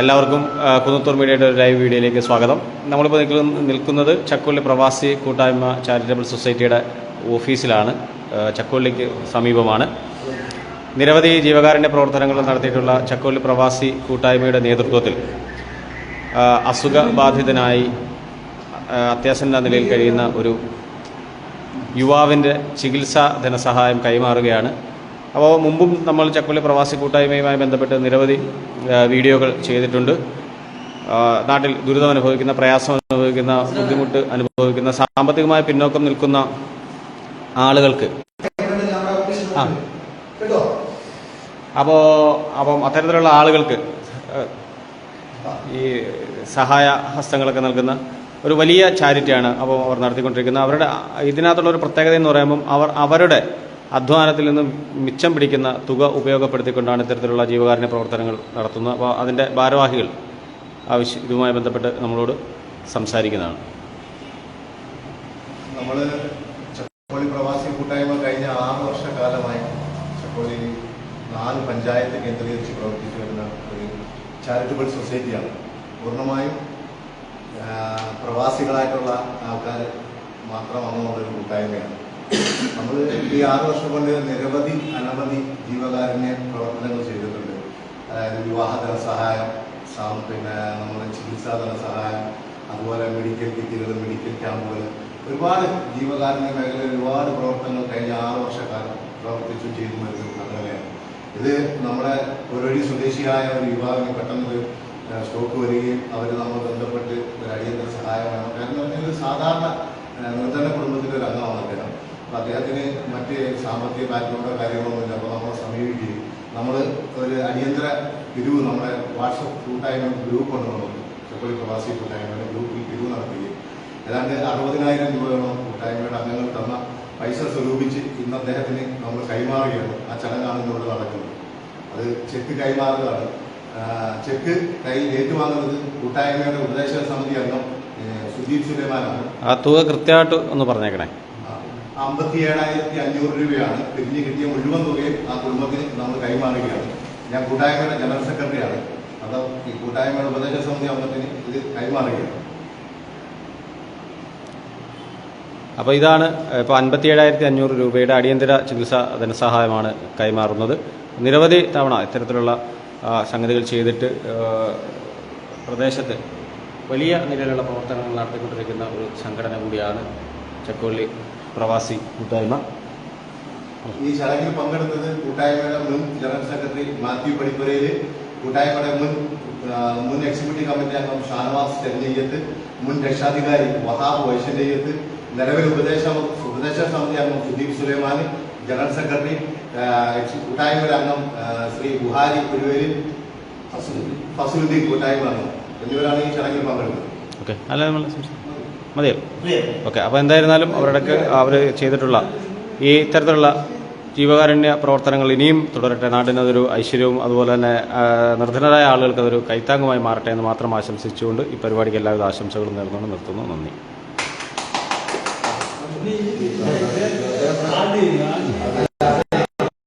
എല്ലാവർക്കും കുന്നത്തൂർ മീഡിയയുടെ ഒരു ലൈവ് വീഡിയോയിലേക്ക് സ്വാഗതം. നമ്മളിപ്പോൾ നിൽക്കുന്ന നിൽക്കുന്നത് ചക്കുള്ളി പ്രവാസി കൂട്ടായ്മ ചാരിറ്റബിൾ സൊസൈറ്റിയുടെ ഓഫീസിലാണ്. ചക്കുള്ളിക്ക് സമീപമാണ്. നിരവധി ജീവകാരുണ്യ പ്രവർത്തനങ്ങൾ നടത്തിയിട്ടുള്ള ചക്കുള്ളി പ്രവാസി കൂട്ടായ്മയുടെ നേതൃത്വത്തിൽ അസുഖബാധിതനായി അത്യാസന്ന നിലയിൽ കഴിയുന്ന ഒരു യുവാവിന്റെ ചികിത്സാ ധനസഹായം കൈമാറുകയാണ് അപ്പോൾ മുമ്പും നമ്മൾ ചക്കുള്ളി പ്രവാസി കൂട്ടായ്മയുമായി ബന്ധപ്പെട്ട് നിരവധി വീഡിയോകൾ ചെയ്തിട്ടുണ്ട്. നാട്ടിൽ ദുരിതം അനുഭവിക്കുന്ന പ്രയാസം അനുഭവിക്കുന്ന ബുദ്ധിമുട്ട് അനുഭവിക്കുന്ന സാമ്പത്തികമായ പിന്നോക്കം നിൽക്കുന്ന ആളുകൾക്ക്. ആ. അപ്പോൾ അപ്പം അത്തരത്തിലുള്ള ആളുകൾക്ക് ഈ സഹായ ഹസ്തങ്ങളൊക്കെ നൽകുന്ന ഒരു വലിയ ചാരിറ്റിയാണ് അപ്പോൾ അവർ നടത്തിക്കൊണ്ടിരിക്കുന്നത്. അവരുടെ ഇതിനകത്തുള്ള ഒരു പ്രത്യേകത എന്ന് പറയുമ്പം അവർ അവരുടെ അധ്വാനത്തിൽ നിന്നും മിച്ചം പിടിക്കുന്ന തുക ഉപയോഗപ്പെടുത്തിക്കൊണ്ടാണ് ഇത്തരത്തിലുള്ള ജീവകാരുണ്യ പ്രവർത്തനങ്ങൾ നടത്തുന്നത്. അപ്പോൾ അതിന്റെ ഭാരവാഹികൾ ആവശ്യം ഇതുമായി ബന്ധപ്പെട്ട് നമ്മളോട് സംസാരിക്കുന്നതാണ്. നമ്മൾ ചക്കോളി പ്രവാസി കൂട്ടായ്മ കഴിഞ്ഞ ആറ് വർഷക്കാലമായി ചക്കോളി നാല് പഞ്ചായത്ത് കേന്ദ്രീകരിച്ച് പ്രവർത്തിച്ചു വരുന്ന ഒരു ചാരിറ്റബിൾ സൊസൈറ്റിയാണ് പൂർണമായും പ്രവാസികളായിട്ടുള്ള ആൾക്കാർ മാത്രം വന്നുകൊണ്ട ഒരു കൂട്ടായ്മയാണ്. നമ്മൾ ഈ ആറ് വർഷം കൊണ്ട് നിരവധി അനവധി ജീവകാരുണ്യ പ്രവർത്തനങ്ങൾ ചെയ്തിട്ടുണ്ട്. അതായത് വിവാഹ ധനസഹായം പിന്നെ നമ്മുടെ ചികിത്സാ ധനസഹായം അതുപോലെ മെഡിക്കൽ കിറ്റുകൾ മെഡിക്കൽ ക്യാമ്പുകൾ. ഒരുപാട് ജീവകാരുണ്യ മേഖലയിൽ ഒരുപാട് പ്രവർത്തനങ്ങൾ കഴിഞ്ഞ ആറ് വർഷക്കാലം പ്രവർത്തിച്ചു ചെയ്തു വരുന്ന സംഘടനയാണ് ഇത് നമ്മുടെ പുരടി സ്വദേശിയായ ഒരു യുവാവിന് പെട്ടെന്ന് സ്ട്രോക്ക് വരികയും അവർ നമ്മൾ ബന്ധപ്പെട്ട് ഒരു അടിയന്തര സഹായം വേണം. കാരണം സാധാരണ നിർധന കുടുംബത്തിലെ ഒരു അംഗമാണ് അദ്ദേഹം. അപ്പോൾ അദ്ദേഹത്തിന് മറ്റ് സാമ്പത്തിക ബാക്ക്ഗ്രൗണ്ടോ കാര്യങ്ങളൊന്നുമില്ല. അപ്പോൾ നമ്മളെ സമീപിക്കുകയും നമ്മൾ ഒരു അടിയന്തര പിരിവ് നമ്മുടെ വാട്സപ്പ് കൂട്ടായ്മ ഗ്രൂപ്പ് ഉണ്ട് നമുക്ക് ചെപ്പളി പ്രവാസി കൂട്ടായ്മയുടെ ഗ്രൂപ്പിൽ പിരിവ് നടത്തുകയും ഏതാണ്ട് അറുപതിനായിരം രൂപയോളം കൂട്ടായ്മയുടെ അംഗങ്ങൾ തന്ന പൈസ സ്വരൂപിച്ച് ഇന്ന് അദ്ദേഹത്തിന് നമ്മൾ കൈമാറുകയാണ്. ആ ചടങ്ങാണ് ഇന്നിവിടെ നടക്കുന്നത്. അത് ചെക്ക് കൈമാറുകയാണ്. ചെക്ക് കൈ ഏറ്റുവാങ്ങുന്നത് കൂട്ടായ്മയുടെ ഉപദേശക സമിതി അംഗം സുദീപ് സുലൈമാനാണ്. ആ തുക കൃത്യമായിട്ട് ഒന്ന് പറഞ്ഞേക്കണേ. അമ്പത്തി ഏഴായിരത്തി അഞ്ഞൂറ് രൂപയാണ് പിരിഞ്ഞ് കിട്ടിയ മുഴുവൻ തുകയും ആ കുടുംബത്തിന് നമ്മൾ കൈമാറുകയാണ്. ഞാൻ കൂട്ടായ്മയുടെ ജനറൽ സെക്രട്ടറിയാണ്. അത് ഈ കൂട്ടായ്മയുടെ ഉപദേശ സമിതി അംഗത്തിന് ഇത് കൈമാറുകയാണ്. അപ്പോൾ ഇതാണ് ഇപ്പോൾ അൻപത്തി ഏഴായിരത്തി അഞ്ഞൂറ് രൂപയുടെ അടിയന്തര ചികിത്സാ ധനസഹായമാണ് കൈമാറുന്നത്. നിരവധി തവണ ഇത്തരത്തിലുള്ള സംഗതികൾ ചെയ്തിട്ട് പ്രദേശത്ത് വലിയ നിലയിലുള്ള പ്രവർത്തനങ്ങൾ നടത്തിക്കൊണ്ടിരിക്കുന്ന ഒരു സംഘടന കൂടിയാണ് ചക്കോള്ളി പ്രവാസി കൂട്ടായ്മ. ഈ ചടങ്ങിൽ പങ്കെടുത്തത് കൂട്ടായ്മയുടെ മുൻ ജനറൽ സെക്രട്ടറി മാത്യു പടിപ്പുരയിൽ കൂട്ടായ്മയുടെ മുൻ മുൻ എക്സിക്യൂട്ടീവ് കമ്മിറ്റി അംഗം ഷാനവാസ് ചെന്നയ്യത്ത് മുൻ രക്ഷാധികാരി വഹാബ് വൈശന്യയ്യത്ത് നിലവിൽ ഉപദേശ ഉപദേശ സമിതി അംഗം സുദീപ് സുലൈമാൻ ജനറൽ സെക്രട്ടറി കൂട്ടായ്മയുടെ അംഗം ശ്രീ ബുഹാരി കുരുവേലി ഫസലുദ്ദീൻ കൂട്ടായ്മ അംഗം. എന്നിവരാണ് ഈ ചടങ്ങിൽ പങ്കെടുത്തത്. ഓക്കെ. അല്ല നമ്മൾ. മതിയോ? ഓക്കെ അപ്പോൾ എന്തായിരുന്നാലും അവരുടെയൊക്കെ അവർ ചെയ്തിട്ടുള്ള ഈ ഇത്തരത്തിലുള്ള ജീവകാരുണ്യ പ്രവർത്തനങ്ങൾ ഇനിയും തുടരട്ടെ. നാടിനതൊരു ഐശ്വര്യവും അതുപോലെ തന്നെ നിർധനരായ ആളുകൾക്ക് അതൊരു കൈത്താങ്ങുമായി മാറട്ടെ എന്ന് മാത്രം ആശംസിച്ചുകൊണ്ട് ഈ പരിപാടിക്ക് എല്ലാവിധ ആശംസകളും നേർന്നുകൊണ്ട് നിർത്തുന്നു. നന്ദി.